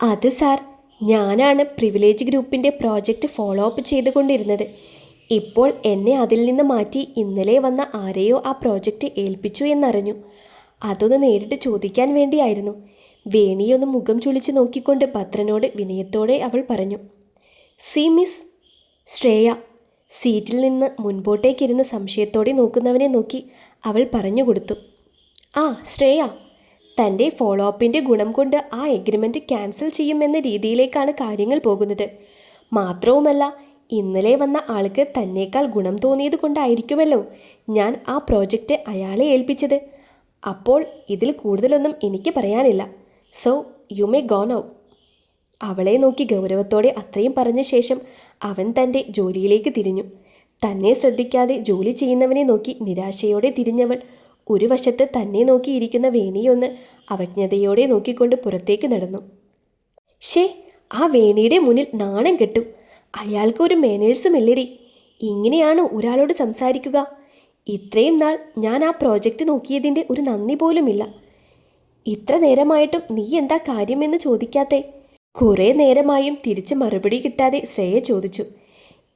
അത് സാർ ഞാനാണ് പ്രിവിലേജ് ഗ്രൂപ്പിന്റെ പ്രോജക്റ്റ് ഫോളോ അപ്പ് ചെയ്തുകൊണ്ടിരുന്നത്. ഇപ്പോൾ എന്നെ അതിൽ നിന്ന് മാറ്റി ഇന്നലെ വന്ന ആരെയോ ആ പ്രോജക്റ്റ് ഏൽപ്പിച്ചു എന്നറിഞ്ഞു. അതൊന്ന് നേരിട്ട് ചോദിക്കാൻ വേണ്ടിയായിരുന്നു. വേണിയൊന്ന് മുഖം ചുളിച്ച് നോക്കിക്കൊണ്ട് ഭദ്രനോട് വിനയത്തോടെ അവൾ പറഞ്ഞു സി മിസ് ശ്രേയ സീറ്റിൽ നിന്ന് മുൻപോട്ടേക്കിരുന്ന് സംശയത്തോടെ നോക്കുന്നവനെ നോക്കി അവൾ പറഞ്ഞു കൊടുത്തു. ആ ശ്രേയ തന്റെ ഫോളോ അപ്പിന്റെ ഗുണം കൊണ്ട് ആ എഗ്രിമെന്റ് ക്യാൻസൽ ചെയ്യുമെന്ന രീതിയിലേക്കാണ് കാര്യങ്ങൾ പോകുന്നത്. മാത്രവുമല്ല ഇന്നലെ വന്ന ആൾക്ക് തന്നേക്കാൾ ഗുണം തോന്നിയത് കൊണ്ടായിരിക്കുമല്ലോ ഞാൻ ആ പ്രോജക്റ്റ് അയാളെ ഏൽപ്പിച്ചത്. അപ്പോൾ ഇതിൽ കൂടുതലൊന്നും എനിക്ക് പറയാനില്ല. സോ യു മേ ഗോൺ ഔ അവളെ നോക്കി ഗൗരവത്തോടെ അത്രയും പറഞ്ഞ ശേഷം അവൻ തന്റെ ജോലിയിലേക്ക് തിരിഞ്ഞു. തന്നെ ശ്രദ്ധിക്കാതെ ജോലി ചെയ്യുന്നവനെ നോക്കി നിരാശയോടെ തിരിഞ്ഞവൾ ഒരു വശത്ത് തന്നെ നോക്കിയിരിക്കുന്ന വേണിയൊന്ന് അവജ്ഞതയോടെ നോക്കിക്കൊണ്ട് പുറത്തേക്ക് നടന്നു. ഷേ ആ വേണിയുടെ മുന്നിൽ നാണം കെട്ടു. അയാൾക്ക് ഒരു മാനേഴ്സും ഇല്ലടി. ഇങ്ങനെയാണ് ഒരാളോട് സംസാരിക്കുക? ഇത്രയും നാൾ ഞാൻ ആ പ്രോജക്റ്റ് നോക്കിയതിന്റെ ഒരു നന്ദി പോലുമില്ല ഇത്ര നേരമായിട്ടും നീ എന്താ കാര്യമെന്ന് ചോദിക്കാത്തേ? കുറേ നേരമായും തിരിച്ച് മറുപടി കിട്ടാതെ ശ്രേയ ചോദിച്ചു.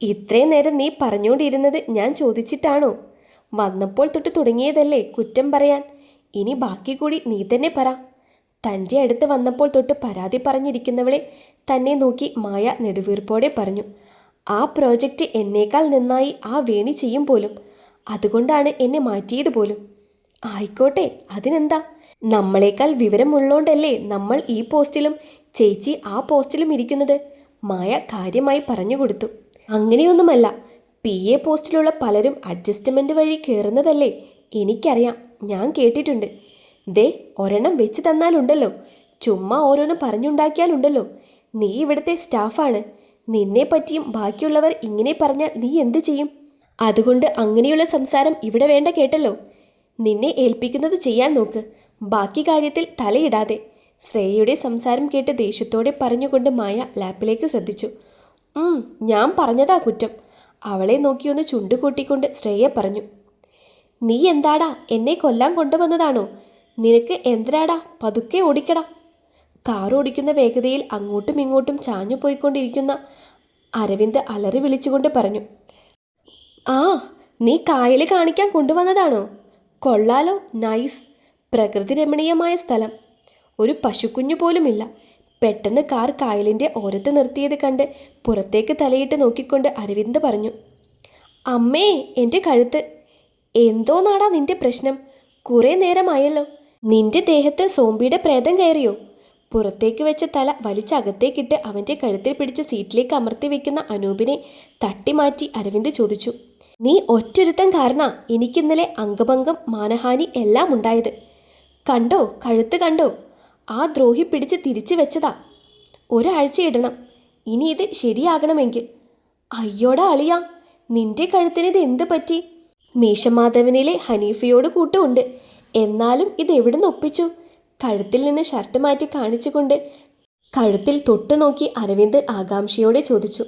ഇത്രയും നേരം നീ പറഞ്ഞുകൊണ്ടിരുന്നത് ഞാൻ ചോദിച്ചിട്ടാണോ? വന്നപ്പോൾ തൊട്ട് തുടങ്ങിയതല്ലേ കുറ്റം പറയാൻ? ഇനി ബാക്കി കൂടി നീ തന്നെ പറ. തന്റെ അടുത്ത് വന്നപ്പോൾ തൊട്ട് പരാതി പറഞ്ഞിരിക്കുന്നവളെ തന്നെ നോക്കി മായ നെടുവീർപ്പോടെ പറഞ്ഞു. ആ പ്രോജക്റ്റ് എന്നേക്കാൾ നന്നായി ആ വേണി ചെയ്യും പോലും. അതുകൊണ്ടാണ് എന്നെ മാറ്റിയത് പോലും. ആയിക്കോട്ടെ അതിനെന്താ? നമ്മളെക്കാൾ വിവരമുള്ളോണ്ടല്ലേ നമ്മൾ ഈ പോസ്റ്റിലും ചേച്ചി ആ പോസ്റ്റിലും ഇരിക്കുന്നത്? മായ കാര്യമായി പറഞ്ഞു കൊടുത്തു. അങ്ങനെയൊന്നുമല്ല. പി എ പോസ്റ്റിലുള്ള പലരും അഡ്ജസ്റ്റ്മെന്റ് വഴി കയറുന്നതല്ലേ എനിക്കറിയാം. ഞാൻ കേട്ടിട്ടുണ്ട്. ദേ ഒരെണ്ണം വെച്ച് തന്നാലുണ്ടല്ലോ. ചുമ്മാ ഓരോന്ന് പറഞ്ഞുണ്ടാക്കിയാലുണ്ടല്ലോ. നീ ഇവിടുത്തെ സ്റ്റാഫാണ്. നിന്നെ പറ്റിയും ബാക്കിയുള്ളവർ ഇങ്ങനെ പറഞ്ഞാൽ നീ എന്ത് ചെയ്യും? അതുകൊണ്ട് അങ്ങനെയുള്ള സംസാരം ഇവിടെ വേണ്ട കേട്ടല്ലോ. നിന്നെ ഏൽപ്പിക്കുന്നത് ചെയ്യാൻ നോക്ക്. ബാക്കി കാര്യത്തിൽ തലയിടാതെ. ശ്രേയയുടെ സംസാരം കേട്ട് ദേഷ്യത്തോടെ പറഞ്ഞുകൊണ്ട് മായ ലാപ്പിലേക്ക് ശ്രദ്ധിച്ചു. ഞാൻ പറഞ്ഞതാ കുറ്റം. അവളെ നോക്കിയൊന്ന് ചുണ്ടുകൂട്ടിക്കൊണ്ട് ശ്രേയ പറഞ്ഞു നീ എന്താടാ എന്നെ കൊല്ലാൻ കൊണ്ടുവന്നതാണോ? നിനക്ക് എന്തിനാടാ പതുക്കെ ഓടിക്കടാ? കാർ ഓടിക്കുന്ന വേഗതയിൽ അങ്ങോട്ടും ഇങ്ങോട്ടും ചാഞ്ഞു പോയിക്കൊണ്ടിരിക്കുന്ന അരവിന്ദ് അലറി വിളിച്ചുകൊണ്ട് പറഞ്ഞു ആ നീ കായൽ കാണിക്കാൻ കൊണ്ടുവന്നതാണോ? കൊള്ളാലോ നൈസ് പ്രകൃതി രമണീയമായ സ്ഥലം. ഒരു പശുക്കുഞ്ഞു പോലുമില്ല. പെട്ടെന്ന് കാർ കായലിന്റെ ഓരത്ത് നിർത്തിയത് കണ്ട് പുറത്തേക്ക് തലയിട്ട് നോക്കിക്കൊണ്ട് അരവിന്ദ് പറഞ്ഞു അമ്മേ എന്റെ കഴുത്ത്. എന്തോ നാടാ നിന്റെ പ്രശ്നം? കുറേ നേരമായല്ലോ. നിന്റെ ദേഹത്ത് സോംബിയുടെ പ്രേതം കയറിയോ? പുറത്തേക്ക് വെച്ച തല വലിച്ചകത്തേക്കിട്ട് അവന്റെ കഴുത്തിൽ പിടിച്ച് സീറ്റിലേക്ക് അമർത്തി വെക്കുന്ന അനൂപിനെ തട്ടിമാറ്റി അരവിന്ദ് ചോദിച്ചു നീ ഒറ്റൊരുത്തം കാരണ എനിക്കിന്നലെ അംഗഭംഗം മാനഹാനി എല്ലാം ഉണ്ടായത്? കണ്ടോ? കഴുത്ത് കണ്ടോ? ആ ദ്രോഹി പിടിച്ച് തിരിച്ചു വെച്ചതാ. ഒരാഴ്ച ഇടണം ഇനി ഇത് ശരിയാകണമെങ്കിൽ. അയ്യോട അളിയ നിന്റെ കഴുത്തിന് ഇത് എന്ത് പറ്റി? മീശമാധവനിലെ ഹനീഫയോട് കൂട്ടുമുണ്ട് എന്നാലും ഇത് എവിടുന്ന് ഒപ്പിച്ചു? കഴുത്തിൽ നിന്ന് ഷർട്ട് മാറ്റി കാണിച്ചുകൊണ്ട് കഴുത്തിൽ തൊട്ടു നോക്കി അരവിന്ദ് ആകാംക്ഷയോടെ ചോദിച്ചു.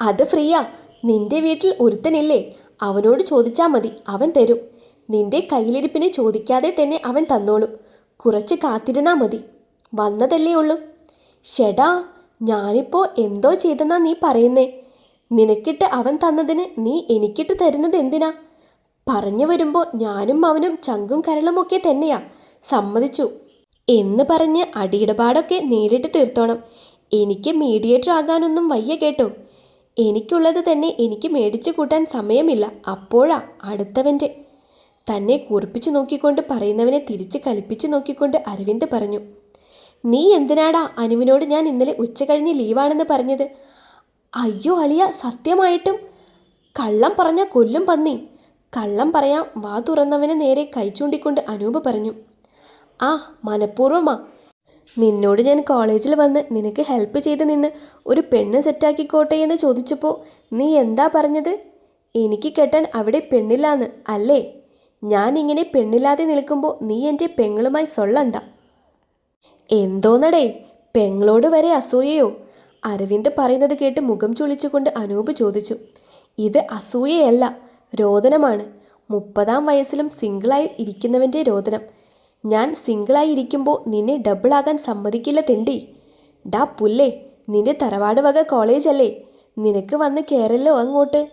അത് ഫ്രീയാ നിന്റെ വീട്ടിൽ ഒരുത്തനില്ലേ? അവനോട് ചോദിച്ചാൽ മതി അവൻ തരും. നിന്റെ കയ്യിലിരിപ്പിനെ ചോദിക്കാതെ തന്നെ അവൻ തന്നോളും. കുറച്ച് കാത്തിരുന്നാൽ മതി. വന്നതല്ലേ ഉള്ളൂ. ഷെടാ ഞാനിപ്പോൾ എന്തോ ചെയ്തെന്നാ നീ പറയുന്നേ. നിനക്കിട്ട് അവൻ തന്നതിന് നീ എനിക്കിട്ട് തരുന്നത് എന്തിനാ? പറഞ്ഞു വരുമ്പോൾ ഞാനും അവനും ചങ്കും കരളുമൊക്കെ തന്നെയാ. സമ്മതിച്ചു. എന്ന് പറഞ്ഞ് അടിയിടപാടൊക്കെ നേരിട്ട് തീർത്തോണം. എനിക്ക് മീഡിയേറ്റർ ആകാനൊന്നും വയ്യ കേട്ടോ. എനിക്കുള്ളത് തന്നെ എനിക്ക് മേടിച്ചു കൂട്ടാൻ സമയമില്ല. അപ്പോഴാ അടുത്തവന്റെ തന്നെ കൂർപ്പിച്ചു നോക്കിക്കൊണ്ട് പറയുന്നവനെ തിരിച്ച് കലിപ്പിച്ചു നോക്കിക്കൊണ്ട് അരവിന്ദ് പറഞ്ഞു നീ എന്തിനാടാ അനുവിനോട് ഞാൻ ഇന്നലെ ഉച്ച കഴിഞ്ഞ് ലീവാണെന്ന് പറഞ്ഞത്? അയ്യോ അളിയ സത്യമായിട്ടും. കള്ളം പറഞ്ഞ കൊല്ലും പന്നി. കള്ളം പറയാൻ വാ തുറന്നവനെ നേരെ കൈ ചൂണ്ടിക്കൊണ്ട് അനൂപ് പറഞ്ഞു ആ മനഃപൂർവമാ. നിന്നോട് ഞാൻ കോളേജിൽ വന്ന് നിനക്ക് ഹെൽപ്പ് ചെയ്ത് നിന്ന് ഒരു പെണ്ണ് സെറ്റാക്കിക്കോട്ടെ എന്ന് ചോദിച്ചപ്പോൾ നീ എന്താ പറഞ്ഞത്? എനിക്ക് കെട്ടാൻ അവിടെ പെണ്ണില്ലാന്ന് അല്ലേ? ഞാൻ ഇങ്ങനെ പെണ്ണില്ലാതെ നിൽക്കുമ്പോൾ നീ എന്റെ പെങ്ങളുമായി സൊള്ളണ്ട. എന്തോന്നടേ പെങ്ങളോട് വരെ അസൂയയോ? അരവിന്ദ് പറയുന്നത് കേട്ട് മുഖം ചുളിച്ചുകൊണ്ട് അനൂപ് ചോദിച്ചു. ഇത് അസൂയയല്ല രോദനമാണ്. മുപ്പതാം വയസ്സിലും സിംഗിളായി ഇരിക്കുന്നവന്റെ രോദനം. ഞാൻ സിംഗിളായി ഇരിക്കുമ്പോൾ നിന്നെ ഡബിളാകാൻ സമ്മതിക്കില്ല തെണ്ടി. ഡാ പുല്ലേ നിന്റെ തറവാട് വക കോളേജല്ലേ? നിനക്ക് വന്ന് കയറല്ലോ അങ്ങോട്ട്.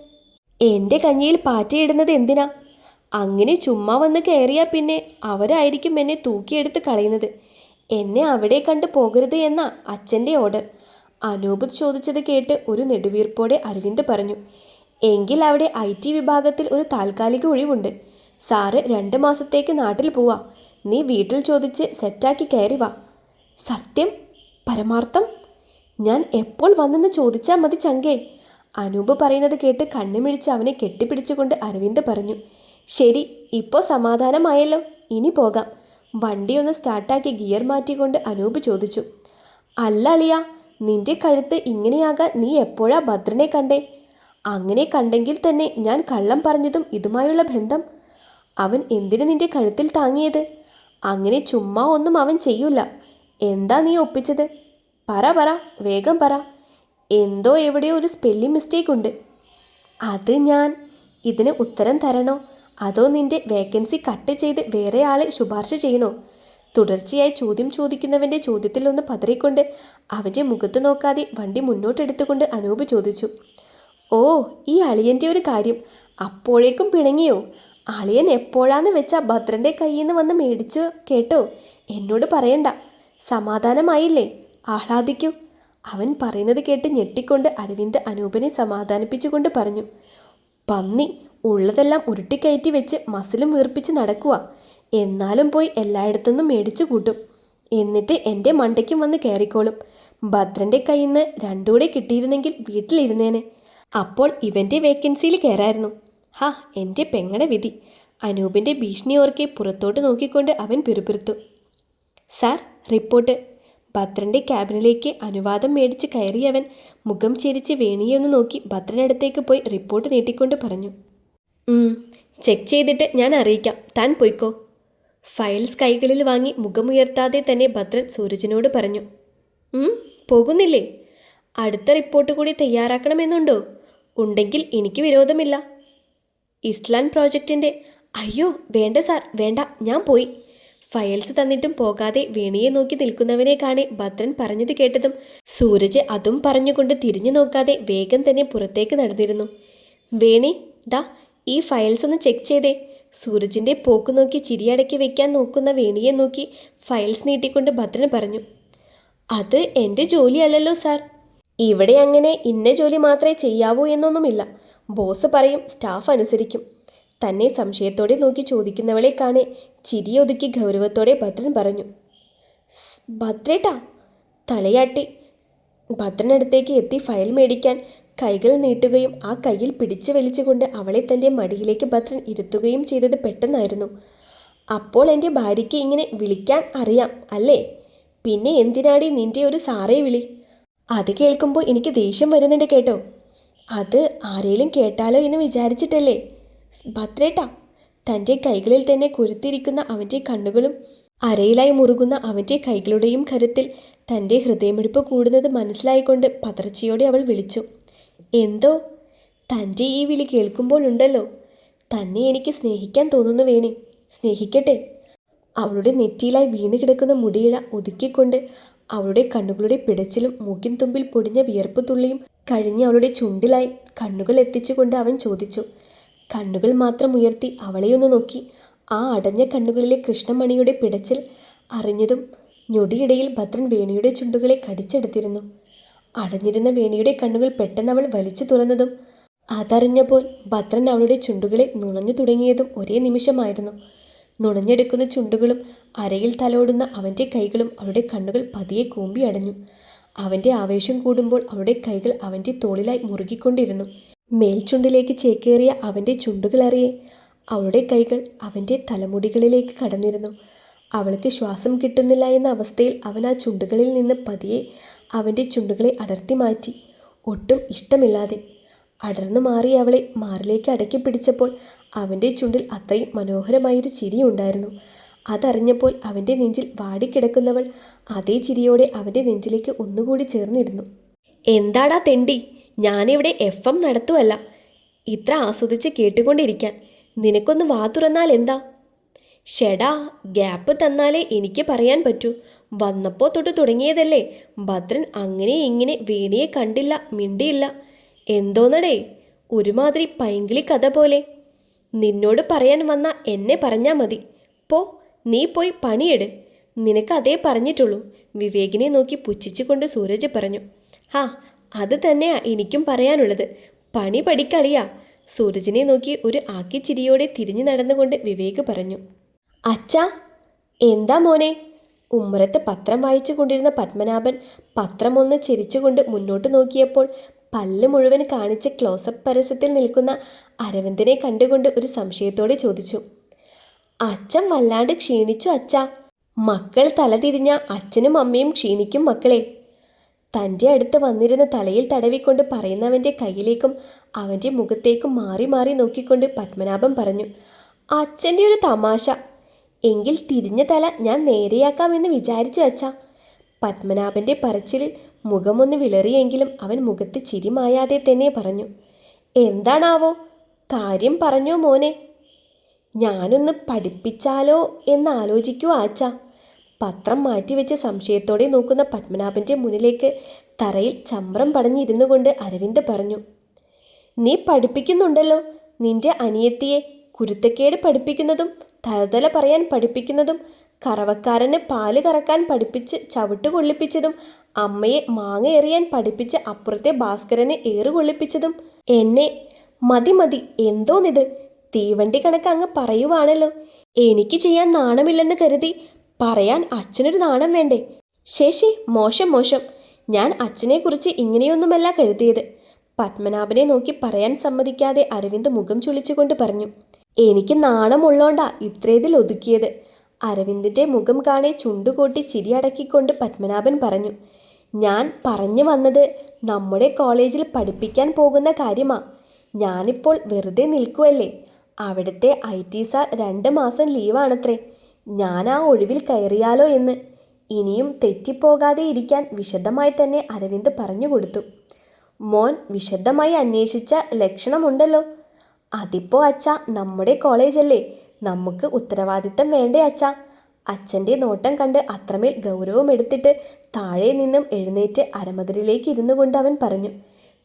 എന്റെ കഞ്ഞിയിൽ പാറ്റയിടുന്നത് എന്തിനാ? അങ്ങനെ ചുമ്മാ വന്ന് കയറിയാൽ പിന്നെ അവരായിരിക്കും എന്നെ തൂക്കിയെടുത്ത് കളയുന്നത്. എന്നെ അവിടെ കണ്ട് പോകരുത് എന്ന അച്ഛന്റെ ഓർഡർ. അനൂപ് ചോദിച്ചത് കേട്ട് ഒരു നെടുവീർപ്പോടെ അരവിന്ദ് പറഞ്ഞു എങ്കിൽ അവിടെ ഐ ടി വിഭാഗത്തിൽ ഒരു താൽക്കാലിക ഒഴിവുണ്ട്. സാറ് രണ്ട് മാസത്തേക്ക് നാട്ടിൽ പോവാ. നീ വീട്ടിൽ ചോദിച്ച് സെറ്റാക്കി കയറി വാ. സത്യം? പരമാർത്ഥം? ഞാൻ എപ്പോൾ വന്നെന്ന് ചോദിച്ചാൽ മതി ചങ്കേ. അനൂപ് പറയുന്നത് കേട്ട് കണ്ണുമിഴിച്ച് അവനെ കെട്ടിപ്പിടിച്ചുകൊണ്ട് അരവിന്ദ് പറഞ്ഞു ശരി ഇപ്പോൾ സമാധാനമായല്ലോ. ഇനി പോകാം. വണ്ടി ഒന്ന് സ്റ്റാർട്ടാക്കി ഗിയർ മാറ്റിക്കൊണ്ട് അനൂപ് ചോദിച്ചു. അല്ല അളിയ നിന്റെ കഴുത്ത് ഇങ്ങനെയാകാൻ നീ എപ്പോഴാ ഭദ്രനെ കണ്ടേ? അങ്ങനെ കണ്ടെങ്കിൽ തന്നെ ഞാൻ കള്ളം പറഞ്ഞതും ഇതുമായുള്ള ബന്ധം. അവൻ എന്തിനു നിന്റെ കഴുത്തിൽ താങ്ങിയത്? അങ്ങനെ ചുമ്മാ ഒന്നും അവൻ ചെയ്യൂല. എന്താ നീ ഒപ്പിച്ചത്? പറ പറ വേഗം പറ. എന്തോ എവിടെയോ ഒരു സ്പെല്ലിംഗ് മിസ്റ്റേക്ക് ഉണ്ട്. അത് ഞാൻ ഇതിന് ഉത്തരം തരണോ? അതോ നിന്റെ വേക്കൻസി കട്ട് ചെയ്ത് വേറെ ആളെ ശുപാർശ ചെയ്യണോ? തുടർച്ചയായി ചോദ്യം ചോദിക്കുന്നവന്റെ ചോദ്യത്തിൽ ഒന്ന് പതറിക്കൊണ്ട് അവന്റെ മുഖത്ത് നോക്കാതെ വണ്ടി മുന്നോട്ടെടുത്തുകൊണ്ട് അനൂപ് ചോദിച്ചു. ഓ ഈ അളിയന്റെ ഒരു കാര്യം. അപ്പോഴേക്കും പിണങ്ങിയോ? അളിയൻ എപ്പോഴാന്ന് വെച്ചാൽ ഭദ്രന്റെ കയ്യിൽ നിന്ന് വന്ന് മേടിച്ചു കേട്ടോ? എന്നോട് പറയണ്ട. സമാധാനമായില്ലേ? ആഹ്ലാദിക്കൂ. അവൻ പറയുന്നത് കേട്ട് ഞെട്ടിക്കൊണ്ട് അരവിന്ദ് അനൂപിനെ സമാധാനിപ്പിച്ചുകൊണ്ട് പറഞ്ഞു. പന്നി ഉള്ളതെല്ലാം ഉരുട്ടിക്കയറ്റി വെച്ച് മസിലും വീർപ്പിച്ച് നടക്കുക എന്നാലും പോയി എല്ലായിടത്തുനിന്നും മേടിച്ചു കൂട്ടും. എന്നിട്ട് എന്റെ മണ്ടയ്ക്കും വന്ന് കയറിക്കോളും. ഭദ്രന്റെ കയ്യിൽ നിന്ന് രണ്ടുകൂടെ കിട്ടിയിരുന്നെങ്കിൽ വീട്ടിലിരുന്നേനെ. അപ്പോൾ ഇവന്റെ വേക്കൻസിയിൽ കയറായിരുന്നു. ഹാ എന്റെ പെങ്ങടെ വിധി. അനൂപിന്റെ ഭീഷണി ഓർക്കെ പുറത്തോട്ട് നോക്കിക്കൊണ്ട് അവൻ പിറുപിറുത്തു. Sir report. ഭദ്രന്റെ ക്യാബിനിലേക്ക് അനുവാദം മേടിച്ച് കയറിയവൻ മുഖം ചിരിച്ച് വേണിയൊന്ന് നോക്കി ഭദ്രനടുത്തേക്ക് പോയി റിപ്പോർട്ട് നീട്ടിക്കൊണ്ട് പറഞ്ഞു. "ഉം, ചെക്ക് ചെയ്തിട്ട് ഞാൻ അറിയിക്കാം. താൻ പൊയ്ക്കോ. ഫയൽസ് കൈകളിൽ വാങ്ങി മുഖമുയർത്താതെ തന്നെ ഭദ്രൻ സൂരജിനോട് പറഞ്ഞു. "ഉം, പോകുന്നില്ലേ? അടുത്ത റിപ്പോർട്ട് കൂടി തയ്യാറാക്കണമെന്നുണ്ടോ? ഉണ്ടെങ്കിൽ എനിക്ക് വിരോധമില്ല. ഇസ്ലാൻ പ്രോജക്റ്റിന്റെ അയ്യോ വേണ്ട സാർ വേണ്ട ഞാൻ പോയി. ഫയൽസ് തന്നിട്ടും പോകാതെ വേണിയെ നോക്കി നിൽക്കുന്നവനെ കാണെ ഭദ്രൻ പറഞ്ഞത് കേട്ടതും സൂരജ് അതും പറഞ്ഞുകൊണ്ട് തിരിഞ്ഞു നോക്കാതെ വേഗം തന്നെ പുറത്തേക്ക് നടന്നിരുന്നു. വേണി ദാ ഈ ഫയൽസ് ഒന്ന് ചെക്ക് ചെയ്തേ. സൂരജിന്റെ പോക്ക് നോക്കി ചിരിയടക്കി വെക്കാൻ നോക്കുന്ന വേണിയെ നോക്കി ഫയൽസ് നീട്ടിക്കൊണ്ട് ഭദ്രൻ പറഞ്ഞു അത് എന്റെ ജോലിയല്ലല്ലോ സാർ ഇവിടെ അങ്ങനെ ഇന്ന ജോലി മാത്രമേ ചെയ്യാവൂ എന്നൊന്നുമില്ല. ബോസ് പറയും സ്റ്റാഫ് അനുസരിക്കും. തന്നെ സംശയത്തോടെ നോക്കി ചോദിക്കുന്നവളെ കാണെ ചിരിയൊതുക്കി ഗൗരവത്തോടെ ഭദ്രൻ പറഞ്ഞു "സ്, ഭദ്രേട്ടാ? തലയാട്ടി. ഭദ്രനടുത്തേക്ക് എത്തി ഫയൽ മേടിക്കാൻ കൈകൾ നീട്ടുകയും ആ കയ്യിൽ പിടിച്ചു വലിച്ചുകൊണ്ട് അവളെ തന്റെ മടിയിലേക്ക് ഭദ്രൻ ഇരുത്തുകയും ചെയ്തത് പെട്ടെന്നായിരുന്നു. അപ്പോൾ എന്റെ ഭാര്യയ്ക്ക് ഇങ്ങനെ വിളിക്കാൻ അറിയാം അല്ലേ? പിന്നെ എന്തിനാടി നിന്റെ ഒരു സാറേ വിളി? അത് കേൾക്കുമ്പോൾ എനിക്ക് ദേഷ്യം വരുന്നുണ്ട് കേട്ടോ. അത് ആരേലും കേട്ടാലോ എന്ന് വിചാരിച്ചിട്ടല്ലേ? ഭദ്രേട്ടാ തന്റെ കൈകളിൽ തന്നെ കുരുത്തിരിക്കുന്ന അവന്റെ കണ്ണുകളും അരയിലായി മുറുകുന്ന അവന്റെ കൈകളുടെയും കരുത്തിൽ തന്റെ ഹൃദയമിടിപ്പ് കൂടുന്നത് മനസ്സിലായിക്കൊണ്ട് പതർച്ചയോടെ അവൾ വിളിച്ചു. എന്തോ? തന്റെ ഈ വിളി കേൾക്കുമ്പോഴുണ്ടല്ലോ തന്നെ എനിക്ക് സ്നേഹിക്കാൻ തോന്നുന്നു വേണേ. സ്നേഹിക്കട്ടെ. അവളുടെ നെറ്റിയിലായി വീണ് കിടക്കുന്ന മുടിയിഴ ഒതുക്കിക്കൊണ്ട് അവളുടെ കണ്ണുകളുടെ പിടച്ചിലും മൂക്കിൻ തുമ്പിൽ പൊടിഞ്ഞ വിയർപ്പ് തുള്ളിയും കഴിഞ്ഞ് അവളുടെ ചുണ്ടിലായി കണ്ണുകൾ എത്തിച്ചുകൊണ്ട് അവൻ ചോദിച്ചു. കണ്ണുകൾ മാത്രം ഉയർത്തി അവളെയൊന്ന് നോക്കി. ആ അടഞ്ഞ കണ്ണുകളിലെ കൃഷ്ണമണിയുടെ പിടച്ചിൽ അറിഞ്ഞതും ഞൊടിയിടയിൽ ഭദ്രൻ വേണിയുടെ ചുണ്ടുകളെ കടിച്ചെടുത്തിരുന്നു. അടഞ്ഞിരുന്ന വേണിയുടെ കണ്ണുകൾ പെട്ടെന്ന് അവൾ വലിച്ചു തുറന്നതും അതറിഞ്ഞപ്പോൾ ഭദ്രൻ അവളുടെ ചുണ്ടുകളെ നുണഞ്ഞു തുടങ്ങിയതും ഒരേ നിമിഷമായിരുന്നു. നുണഞ്ഞെടുക്കുന്ന ചുണ്ടുകളും അരയിൽ തലോടുന്ന അവന്റെ കൈകളും അവളുടെ കണ്ണുകൾ പതിയെ കൂമ്പി അടഞ്ഞു. അവന്റെ ആവേശം കൂടുമ്പോൾ അവളുടെ കൈകൾ അവന്റെ തോളിലായി മുറുകിക്കൊണ്ടിരുന്നു. മേൽചുണ്ടിലേക്ക് ചേക്കേറിയ അവന്റെ ചുണ്ടുകളറിയെ അവളുടെ കൈകൾ അവന്റെ തലമുടികളിലേക്ക് കടന്നിരുന്നു. അവൾക്ക് ശ്വാസം കിട്ടുന്നില്ല എന്ന അവസ്ഥയിൽ അവൻ ആ ചുണ്ടുകളിൽ നിന്ന് പതിയെ അവന്റെ ചുണ്ടുകളെ അടർത്തി മാറ്റി. ഒട്ടും ഇഷ്ടമില്ലാതെ അടർന്നു മാറി അവളെ മാറിലേക്ക് അടക്കി പിടിച്ചപ്പോൾ അവന്റെ ചുണ്ടിൽ അത്രയും മനോഹരമായൊരു ചിരിയുണ്ടായിരുന്നു അതറിഞ്ഞപ്പോൾ അവന്റെ നെഞ്ചിൽ വാടിക്കിടക്കുന്നവൾ അതേ ചിരിയോടെ അവന്റെ നെഞ്ചിലേക്ക് ഒന്നുകൂടി ചേർന്നിരുന്നു. എന്താടാ തെണ്ടി ഞാനിവിടെ എഫ് എം നടത്തുമല്ല ഇത്ര ആസ്വദിച്ച് കേട്ടുകൊണ്ടിരിക്കാൻ നിനക്കൊന്ന് വാ തുറന്നാൽ എന്താ? ഷെടാ ഗ്യാപ്പ് തന്നാലേ എനിക്ക് പറയാൻ പറ്റൂ. വന്നപ്പോൾ തൊട്ട് തുടങ്ങിയതല്ലേ. ഭദ്രൻ അങ്ങനെ ഇങ്ങനെ വേണിയെ കണ്ടില്ല മിണ്ടിയില്ല. എന്തോന്നടേ ഒരുമാതിരി പൈങ്കിളി കഥ പോലെ. നിന്നോട് പറയാൻ വന്ന എന്നെ പറഞ്ഞാൽ മതി. പോ നീ പോയി പണിയെട്. നിനക്ക് അതേ പറഞ്ഞിട്ടുള്ളൂ. വിവേകിനെ നോക്കി പുച്ഛിച്ചുകൊണ്ട് സൂരജ് പറഞ്ഞു. ഹാ അത് തന്നെയാ എനിക്കും പറയാനുള്ളത്. പണി പഠിക്കളിയാ. സൂരജിനെ നോക്കി ഒരു ആക്കിച്ചിരിയോടെ തിരിഞ്ഞു നടന്നുകൊണ്ട് വിവേക് പറഞ്ഞു. അച്ഛാ എന്താ മോനെ? ഉമ്മറത്ത് പത്രം വായിച്ചു കൊണ്ടിരുന്ന പത്മനാഭൻ പത്രം ഒന്ന് ചിരിച്ചുകൊണ്ട് മുന്നോട്ട് നോക്കിയപ്പോൾ പല്ല് മുഴുവൻ കാണിച്ച് ക്ലോസപ്പ് പരസ്യത്തിൽ നിൽക്കുന്ന അരവിന്ദനെ കണ്ടുകൊണ്ട് ഒരു സംശയത്തോടെ ചോദിച്ചു. അച്ഛൻ വല്ലാണ്ട് ക്ഷീണിച്ചു അച്ഛ. മക്കൾ തലതിരിഞ്ഞ അച്ഛനും അമ്മയും ക്ഷീണിക്കും മക്കളെ. തന്റെ അടുത്ത് വന്നിരുന്ന തലയിൽ തടവിക്കൊണ്ട് പറയുന്നവന്റെ കയ്യിലേക്കും അവന്റെ മുഖത്തേക്കും മാറി മാറി നോക്കിക്കൊണ്ട് പത്മനാഭൻ പറഞ്ഞു അച്ഛന്റെ ഒരു തമാശ. എങ്കിൽ തിരിഞ്ഞ തല ഞാൻ നേരെയാക്കാമെന്ന് വിചാരിച്ചു വച്ചാ പത്മനാഭന്റെ പറച്ചിലിൽ മുഖമൊന്ന് വിളറിയെങ്കിലും അവൻ മുഖത്ത് ചിരി മായാതെ തന്നെ പറഞ്ഞു എന്താണാവോ? കാര്യം പറഞ്ഞോ മോനെ. ഞാനൊന്ന് പഠിപ്പിച്ചാലോ എന്ന് ആച്ച പത്രം മാറ്റിവെച്ച് സംശയത്തോടെ നോക്കുന്ന പത്മനാഭന്റെ മുന്നിലേക്ക് തറയിൽ ചമ്രം പടഞ്ഞിരുന്നു കൊണ്ട് അരവിന്ദ് പറഞ്ഞു നീ പഠിപ്പിക്കുന്നുണ്ടല്ലോ. നിന്റെ അനിയത്തിയെ കുരുത്തക്കേട് പഠിപ്പിക്കുന്നതും തലതല പറയാൻ പഠിപ്പിക്കുന്നതും കറവക്കാരന് പാൽ കറക്കാൻ പഠിപ്പിച്ച് ചവിട്ട് കൊള്ളിപ്പിച്ചതും അമ്മയെ മാങ്ങ എറിയാൻ പഠിപ്പിച്ച് അപ്പുറത്തെ ഭാസ്കരനെ ഏറ് കൊള്ളിപ്പിച്ചതും എന്നെ മതി മതി എന്തോന്നിത് തീവണ്ടി കണക്ക് അങ്ങ് പറയുവാണല്ലോ. എനിക്ക് ചെയ്യാൻ നാണമില്ലെന്ന് കരുതി പറയാൻ അച്ഛനൊരു നാണം വേണ്ടേ. ശേഷി മോശം മോശം. ഞാൻ അച്ഛനെക്കുറിച്ച് ഇങ്ങനെയൊന്നുമല്ല കരുതിയത്. പത്മനാഭനെ നോക്കി പറയാൻ സമ്മതിക്കാതെ അരവിന്ദ് മുഖം ചുളിച്ചുകൊണ്ട് പറഞ്ഞു. എനിക്ക് നാണമുള്ളോണ്ടാ ഇത്രേതിൽ ഒതുക്കിയത്. അരവിന്ദിന്റെ മുഖം കാണെ ചുണ്ടുകൂട്ടി ചിരിയടക്കിക്കൊണ്ട് പത്മനാഭൻ പറഞ്ഞു ഞാൻ പറഞ്ഞു വന്നത് നമ്മുടെ കോളേജിൽ പഠിപ്പിക്കാൻ പോകുന്ന കാര്യമാ. ഞാനിപ്പോൾ വെറുതെ നിൽക്കുവല്ലേ? അവിടുത്തെ ഐ ടി സാർ രണ്ട് മാസം ലീവാണത്രേ. ഞാൻ ആ ഒഴിവിൽ കയറിയാലോ എന്ന്. ഇനിയും തെറ്റിപ്പോകാതെ ഇരിക്കാൻ വിശദമായി തന്നെ അരവിന്ദ് പറഞ്ഞു കൊടുത്തു. മോൻ വിശദമായി അന്വേഷിച്ച ലക്ഷണമുണ്ടല്ലോ. അതിപ്പോ അച്ഛ നമ്മുടെ കോളേജല്ലേ. നമുക്ക് ഉത്തരവാദിത്തം വേണ്ടേ അച്ഛ. അച്ഛന്റെ നോട്ടം കണ്ട് അത്രമേൽ ഗൗരവം എടുത്തിട്ട് താഴെ നിന്നും എഴുന്നേറ്റ് അരമതിലേക്ക് ഇരുന്നു കൊണ്ട് അവൻ പറഞ്ഞു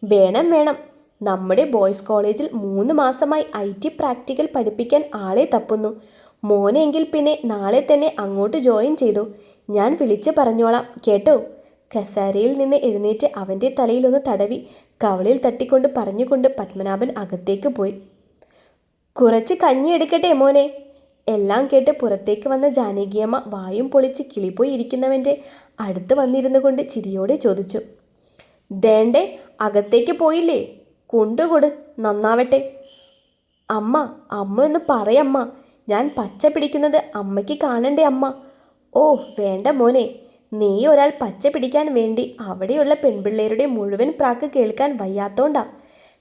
വേണം വേണം. നമ്മുടെ ബോയ്സ് കോളേജിൽ മൂന്ന് മാസമായി ഐ ടി പ്രാക്ടിക്കൽ പഠിപ്പിക്കാൻ ആളെ തപ്പുന്നു. മോനെങ്കിൽ പിന്നെ നാളെ തന്നെ അങ്ങോട്ട് ജോയിൻ ചെയ്തു. ഞാൻ വിളിച്ച് പറഞ്ഞോളാം കേട്ടോ? കസാരയിൽ നിന്ന് എഴുന്നേറ്റ് അവന്റെ തലയിലൊന്ന് തടവി കവളിൽ തട്ടിക്കൊണ്ട് പറഞ്ഞുകൊണ്ട് പത്മനാഭൻ അകത്തേക്ക് പോയി. കുറച്ച് കഞ്ഞി എടുക്കട്ടെ മോനെ. എല്ലാം കേട്ട് പുറത്തേക്ക് വന്ന ജാനകിയമ്മ വായും പൊളിച്ച് കിളിപ്പോയി ഇരിക്കുന്നവന്റെ അടുത്ത് വന്നിരുന്നു കൊണ്ട് ചിരിയോടെ ചോദിച്ചു ദേണ്ടേ അകത്തേക്ക് പോയില്ലേ? കൊണ്ടുകൊട് നന്നാവട്ടെ. അമ്മ അമ്മ ഒന്ന് പറയമ്മ ഞാൻ പച്ച പിടിക്കുന്നത് അമ്മയ്ക്ക് കാണണ്ടേ അമ്മ? ഓ വേണ്ട മോനെ. നീ ഒരാൾ പച്ച പിടിക്കാൻ വേണ്ടി അവിടെയുള്ള പെൺപിള്ളേരുടെ മുഴുവൻ പ്രാക്ക് കേൾക്കാൻ വയ്യാത്തോണ്ടാ.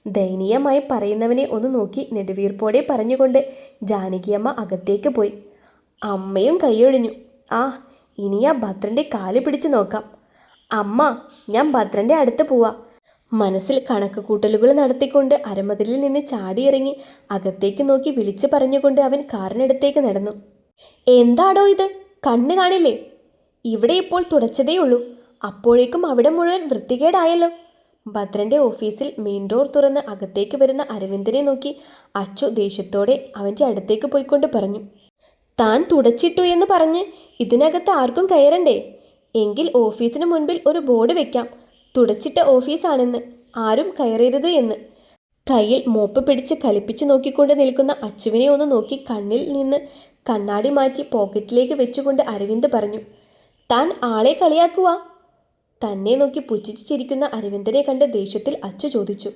ദയനീയമായി പറയുന്നവനെ ഒന്ന് നോക്കി നെടുവീർപ്പോടെ പറഞ്ഞുകൊണ്ട് ജാനകിയമ്മ അകത്തേക്ക് പോയി. അമ്മയും കൈയൊഴിഞ്ഞു. ആ ഇനി ആ ഭദ്രന്റെ കാൽ പിടിച്ച് നോക്കാം. അമ്മ ഞാൻ ഭദ്രന്റെ അടുത്ത് പോവാ. മനസ്സിൽ കണക്ക് കൂട്ടലുകൾ നടത്തിക്കൊണ്ട് അരമതിലിൽ നിന്ന് ചാടിയിറങ്ങി അകത്തേക്ക് നോക്കി വിളിച്ചു പറഞ്ഞുകൊണ്ട് അവൻ കാറിനടുത്തേക്ക് നടന്നു. എന്താടോ ഇത്? കണ്ണ് കാണില്ലേ? ഇവിടെ ഇപ്പോൾ തുടച്ചതേയുള്ളൂ. അപ്പോഴേക്കും അവിടെ മുഴുവൻ വൃത്തികേടായല്ലോ. ഭദ്രന്റെ ഓഫീസിൽ മെയിൻ ഡോർ തുറന്ന് അകത്തേക്ക് വരുന്ന അരവിന്ദനെ നോക്കി അച്ചു ദേഷ്യത്തോടെ അവന്റെ അടുത്തേക്ക് പോയിക്കൊണ്ട് പറഞ്ഞു താൻ തുടച്ചിട്ടു എന്ന് പറഞ്ഞ് ഇതിനകത്ത് ആർക്കും കയറണ്ടേ? എങ്കിൽ ഓഫീസിന് മുൻപിൽ ഒരു ബോർഡ് വെക്കാം. തുടച്ചിട്ട ഓഫീസാണെന്ന്. ആരും കയറരുത് എന്ന്. കയ്യിൽ മോപ്പ് പിടിച്ച് കലിപ്പിച്ച് നോക്കിക്കൊണ്ട് നിൽക്കുന്ന അച്ചുവിനെ ഒന്ന് നോക്കി കണ്ണിൽ നിന്ന് കണ്ണാടി മാറ്റി പോക്കറ്റിലേക്ക് വെച്ചുകൊണ്ട് അരവിന്ദ് പറഞ്ഞു താൻ ആളെ കളിയാക്കുവാ. തന്നെ നോക്കി പുച്ഛിച്ച് ചിരിക്കുന്ന അരവിന്ദനെ കണ്ട് ദേഷ്യത്തിൽ അച്ചു ചോദിച്ചു.